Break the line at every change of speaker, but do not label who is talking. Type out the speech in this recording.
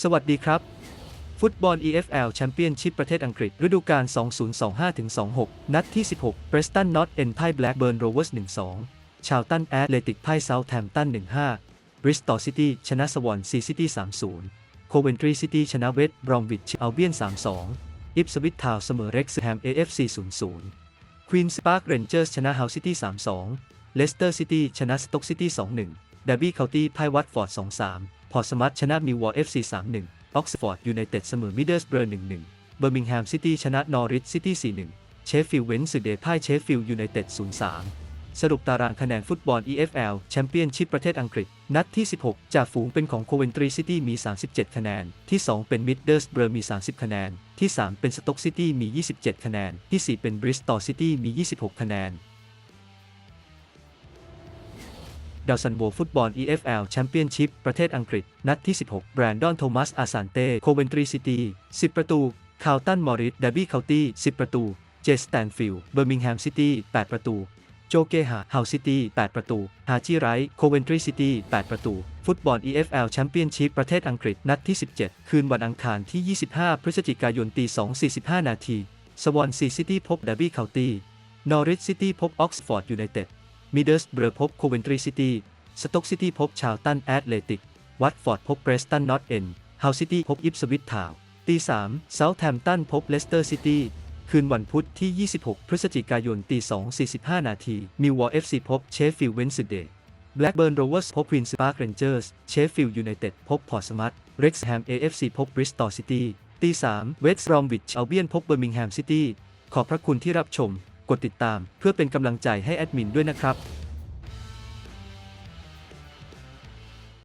สวัสดีครับ ฟุตบอล EFL แชมเปี้ยนชิพประเทศอังกฤษ ฤดูกาล 2025-26 นัดที่ 16 Preston North End พ่าย Blackburn Rovers 1-2 ชาวตันแอตเลติกพ่าย Southampton 1-5 Bristol City ชนะสวอนซีซิตี้3-0 Coventry City ชนะเวสต์บรอมวิชอัลเบียน 3-2 Ipswich Town เสมอ Wrexham AFC 0-0 Queen's Park Rangers ชนะ Hull City 3-2 Leicester City ชนะ Stoke City 2-1 Derby County พ่ายวัตฟอร์ด2-3 พอสมัตชนะมีววอร์เอฟซีสามหนึ่งออกซฟอร์ดยูไนเต็ดเสมอมิดเดิลสเบอร์หนึ่งหนึ่งเบอร์มิงแฮมซิตี้ชนะนอริทซิตี้สี่หนึ่งเชฟฟิลด์เวนส์เดย์พ่ายเชฟฟิลด์ยูไนเต็ดศูนย์สามสรุปตารางคะแนนฟุตบอล EFL แชมเปี้ยนชิพประเทศอังกฤษ นัดที่ 16 จากฝูงเป็นของโคเวนทรีซิตี้มี 37 คะแนน ที่ 2 เป็นมิดเดิลสเบอร์มี 30 คะแนน ที่ 3 เป็นสต็อกซิตี้มี 27 คะแนน ที่ 4 เป็นบริสตอลซิตี้มี 26 คะแนน ดาวซันโบฟุตบอล EFL แชมเปี้ยนชิพประเทศอังกฤษ นัดที่ 16 แบรนดอนโทมัส อาซานเต้ โคเวนทรีซิตี้ 10 ประตู คาวตัน มอริส เดบี้เคาตี้ 10 ประตู เจสแตนฟิลด์ เบอร์มิงแฮมซิตี้ 8 ประตู โจเกฮาเฮาซิตี้ 8 ประตู ฮาจิไรท์ โคเวนทรีซิตี้ 8 ประตู ฟุตบอล EFL แชมเปี้ยนชิพประเทศอังกฤษ นัดที่ 17 คืนวันอังคารที่ 25 พฤศจิกายนตี2.45 นาที สวอนซีซิตี้พบเดบี้เคาตี้ นอริ h ซิตี้พบออกซฟอร์ดยูไนเต็ด มิดเดิลสเบร์พบโคเวนทรีซิตี้สต็อกซิตี้พบชาวตันแอตเลติก วัตฟอร์ดพบเบรสตันนอตเอ็นฮาวซิตี้พบอิปสวิตทาวตี3เซาท์แฮมป์ตันพบเลสเตอร์ซิตี้คืนวันพุธที่ 26 พฤศจิกายนตี2.45 นาที มิววอร์เอฟซีพบเชฟฟิลด์เวนส์เดย์แบล็กเบิร์นโรเวอร์สพบควีนส์ปาร์คเรนเจอร์ส เชฟฟิลด์ยูไนเต็ดพบพอร์สมัตเร็กซ์แฮมเอฟซีพบบริสตอลซิตี้ตี3เวสต์บรอมวิชอัลเบียนพบเบอร์มิงแฮมซิตี้ ขอบพระคุณที่รับชม กดติดตามเพื่อเป็นกำลังใจให้แอดมินด้วยนะครับ